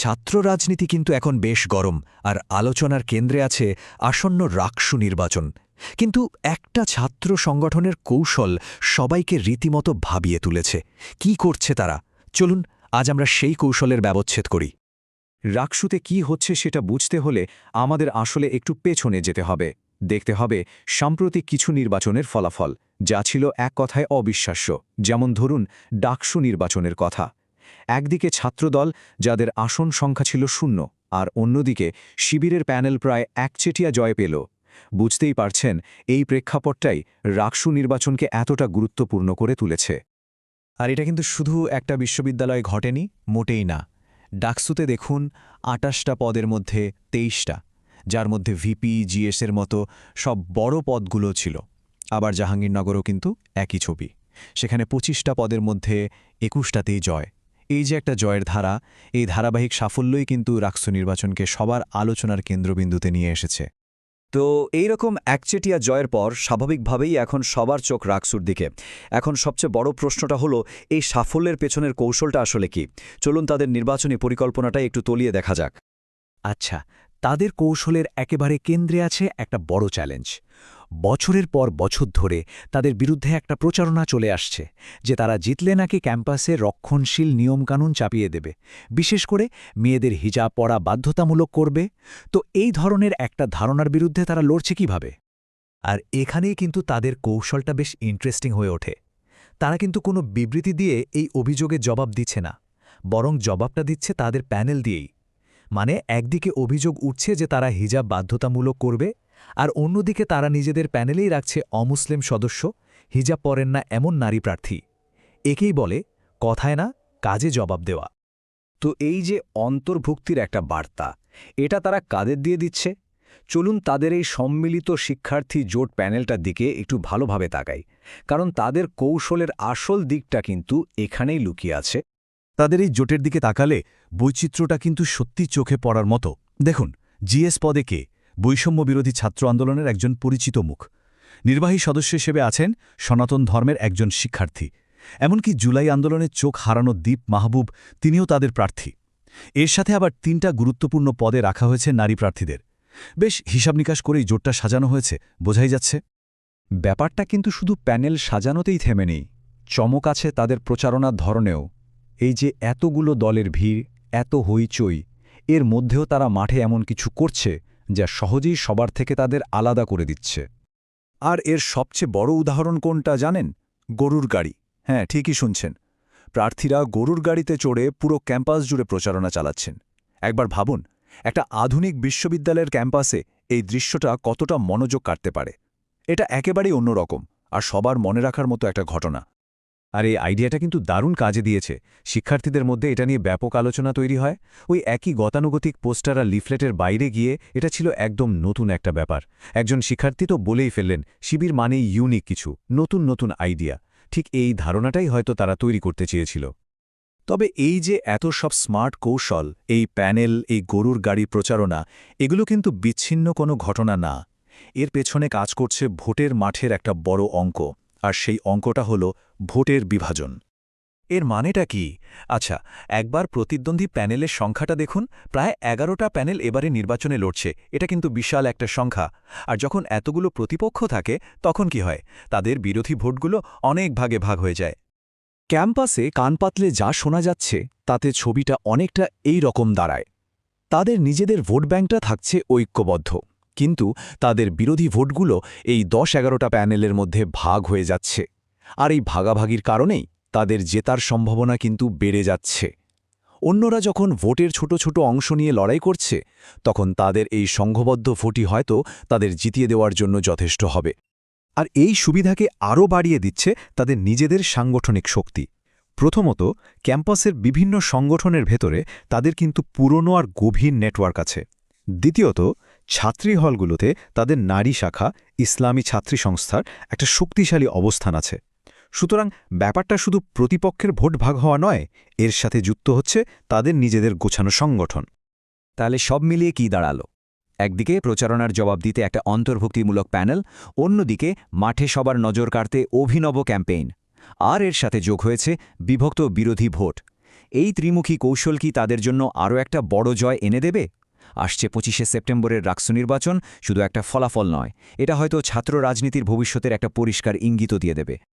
ছাত্র রাজনীতি কিন্তু এখন বেশ গরম, আর আলোচনার কেন্দ্রে আছে আসন্ন রাকসু নির্বাচন। কিন্তু একটা ছাত্র সংগঠনের কৌশল সবাইকে রীতিমতো ভাবিয়ে তুলেছে। কি করছে তারা? চলুন, আজ আমরা সেই কৌশলের ব্যবচ্ছেদ করি। রাকসুতে কি হচ্ছে সেটা বুঝতে হলে আমাদের আসলে একটু পেছনে যেতে হবে। দেখতে হবে সাম্প্রতিক কিছু নির্বাচনের ফলাফল, যা ছিল এক কথায় অবিশ্বাস্য। যেমন ধরুন, ডাকসু নির্বাচনের কথা। একদিকে ছাত্রদল, যাদের আসন সংখ্যা ছিল শূন্য, আর অন্যদিকে শিবিরের প্যানেল প্রায় একচেটিয়া জয় পেল। বুঝতেই পারছেন, এই প্রেক্ষাপটটাই রাকসু নির্বাচনকে এতটা গুরুত্বপূর্ণ করে তুলেছে। আর এটা কিন্তু শুধু একটা বিশ্ববিদ্যালয়ে ঘটেনি, মোটেই না। ডাকসুতে দেখুন, আটাশটা পদের মধ্যে তেইশটা, যার মধ্যে ভিপি, জিএসের মতো সব বড় পদগুলো ছিল। আবার জাহাঙ্গীরনগরও কিন্তু একই ছবি। সেখানে পঁচিশটা পদের মধ্যে একুশটাতেই জয়। এই যে একটা জয়ের ধারা, এই ধারাবাহিক সাফল্যই কিন্তু রাকসু নির্বাচনকে সবার আলোচনার কেন্দ্রবিন্দুতে নিয়ে এসেছে। তো এইরকম একচেটিয়া জয়ের পর স্বাভাবিকভাবেই এখন সবার চোখ রাকসুর দিকে। এখন সবচেয়ে বড় প্রশ্নটা হলো, এই সাফল্যের পেছনের কৌশলটা আসলে কি? চলুন তাদের নির্বাচনী পরিকল্পনাটাই একটু তলিয়ে দেখা যাক। আচ্ছা তাদের কৌশলের একেবারে কেন্দ্রে আছে একটা বড় চ্যালেঞ্জ। বছরের পর বছর ধরে তাদের বিরুদ্ধে একটা প্রচারণা চলে আসছে যে তারা জিতলে নাকি ক্যাম্পাসে রক্ষণশীল নিয়মকানুন চাপিয়ে দেবে। বিশেষ করে মেয়েদের হিজাব পড়া বাধ্যতামূলক করবে। তো এই ধরনের একটা ধারণার বিরুদ্ধে তারা লড়ছে কীভাবে? আর এখানেই কিন্তু তাদের কৌশলটা বেশ ইন্টারেস্টিং হয়ে ওঠে। তারা কিন্তু কোনো বিবৃতি দিয়ে এই অভিযোগে জবাব দিচ্ছে না। বরং জবাবটা দিচ্ছে তাদের প্যানেল দিয়েই। মানে একদিকে অভিযোগ উঠছে যে তারা হিজাব বাধ্যতামূলক করবে আর অন্যদিকে তারা নিজেদের প্যানেলেই রাখছে অমুসলিম সদস্য, হিজাব পরেন না এমন নারী প্রার্থী। একেই বলে, কথায় না, কাজে জবাব দেওয়া। তো এই যে অন্তর্ভুক্তির একটা বার্তা, এটা তারা কাদের দিয়ে দিচ্ছে? চলুন তাদের এই সম্মিলিত শিক্ষার্থী জোট প্যানেলটার দিকে একটু ভালোভাবে তাকাই, কারণ তাদের কৌশলের আসল দিকটা কিন্তু এখানেই লুকিয়ে আছে। তাদের এই জোটের দিকে তাকালে বৈচিত্র্যটা কিন্তু সত্যি চোখে পড়ার মতো। দেখুন, জিএস পদে কে? বৈষম্য বিরোধী ছাত্র আন্দোলনের একজন পরিচিত মুখ। নির্বাহী সদস্য হিসেবে আছেন সনাতন ধর্মের একজন শিক্ষার্থী। এমনকি জুলাই আন্দোলনের চোখ হারানো দ্বীপ মাহবুব, তিনিও তাদের প্রার্থী। এর সাথে আবার তিনটা গুরুত্বপূর্ণ পদে রাখা হয়েছে নারী প্রার্থীদের। বেশ হিসাব নিকাশ করেই জোটটা সাজানো হয়েছে, বোঝাই যাচ্ছে। ব্যাপারটা কিন্তু শুধু প্যানেল সাজানোতেই থেমে নেই। চমক আছে তাদের প্রচারণার ধরনেও। এই যে এতগুলো দলের ভিড়, এত হইচই, এর মধ্যেও তারা মাঠে এমন কিছু করছে যা সহজেই সবার থেকে তাদের আলাদা করে দিচ্ছে। আর এর সবচেয়ে বড় উদাহরণ কোনটা জানেন? গরুর গাড়ি। হ্যাঁ ঠিকই শুনছেন। প্রার্থীরা গরুর গাড়িতে চড়ে পুরো ক্যাম্পাস জুড়ে প্রচারণা চালাচ্ছেন। একবার ভাবুন, একটা আধুনিক বিশ্ববিদ্যালয়ের ক্যাম্পাসে এই দৃশ্যটা কতটা মনোযোগ কাটতে পারে। এটা একেবারেই অন্যরকম, আর সবার মনে রাখার মতো একটা ঘটনা। আর এই আইডিয়াটা কিন্তু দারুণ কাজে দিয়েছে। শিক্ষার্থীদের মধ্যে এটা নিয়ে ব্যাপক আলোচনা তৈরি হয়। ওই একই গতানুগতিক পোস্টার আর লিফলেটের বাইরে গিয়ে এটা ছিল একদম নতুন একটা ব্যাপার। একজন শিক্ষার্থী তো বলেই ফেললেন, শিবির মানেই ইউনিক কিছু, নতুন নতুন আইডিয়া। ঠিক এই ধারণাটাই হয়তো তারা তৈরি করতে চেয়েছিল। তবে এই যে এত সব স্মার্ট কৌশল, এই প্যানেল, এই গরুর গাড়ি প্রচারণা, এগুলো কিন্তু বিচ্ছিন্ন কোনো ঘটনা না। এর পেছনে কাজ করছে ভোটের মাঠের একটা বড় অঙ্ক। আর সেই অঙ্কটা হল ভোটের বিভাজন। এর মানেটা কি? আচ্ছা একবার প্রতিদ্বন্দ্বী প্যানেলের সংখ্যাটা দেখুন, প্রায় এগারোটা প্যানেল এবারে নির্বাচনে লড়ছে, এটা কিন্তু বিশাল একটা সংখ্যা। আর যখন এতগুলো প্রতিপক্ষ থাকে, তখন কি হয়? তাদের বিরোধী ভোটগুলো অনেক ভাগে ভাগ হয়ে যায়। ক্যাম্পাসে কান পাতলে যা শোনা যাচ্ছে, তাতে ছবিটা অনেকটা এই রকম দাঁড়ায়। তাদের নিজেদের ভোট ব্যাঙ্কটা থাকছে ঐক্যবদ্ধ। কিন্তু তাদের বিরোধী ভোটগুলো এই দশ এগারোটা প্যানেলের মধ্যে ভাগ হয়ে যাচ্ছে। আর এই ভাগাভাগির কারণেই তাদের জেতার সম্ভাবনা কিন্তু বেড়ে যাচ্ছে। অন্যরা যখন ভোটের ছোট ছোট অংশ নিয়ে লড়াই করছে, তখন তাদের এই সংঘবদ্ধ ভোটই হয়তো তাদের জিতিয়ে দেওয়ার জন্য যথেষ্ট হবে। আর এই সুবিধাকে আরও বাড়িয়ে দিচ্ছে তাদের নিজেদের সাংগঠনিক শক্তি। প্রথমত, ক্যাম্পাসের বিভিন্ন সংগঠনের ভেতরে তাদের কিন্তু পুরনো আর গভীর নেটওয়ার্ক আছে। দ্বিতীয়ত ছাত্রী হলগুলোতে তাদের নারী শাখা, ইসলামী ছাত্রী সংস্থার একটা শক্তিশালী অবস্থান আছে। সুতরাং ব্যাপারটা শুধু প্রতিপক্ষের ভোট ভাগ হওয়া নয়, এর সাথে যুক্ত হচ্ছে তাদের নিজেদের গোছানো সংগঠন। তাহলে সব মিলিয়ে কি দাঁড়াল? একদিকে প্রচারণার জবাব দিতে একটা অন্তর্ভুক্তিমূলক প্যানেল, অন্যদিকে মাঠে সবার নজর কাড়তে অভিনব ক্যাম্পেইন। আর এর সাথে যোগ হয়েছে বিভক্ত বিরোধী ভোট। এই ত্রিমুখী কৌশল কি তাদের জন্য আরও একটা বড় জয় এনে দেবে? আসছে পঁচিশে সেপ্টেম্বরের রাক্সু নির্বাচন, শুধু একটা ফলাফল নয়। এটা হয়তো ছাত্র রাজনীতির ভবিষ্যতের একটা পরিষ্কার ইঙ্গিত দিয়ে দেবে।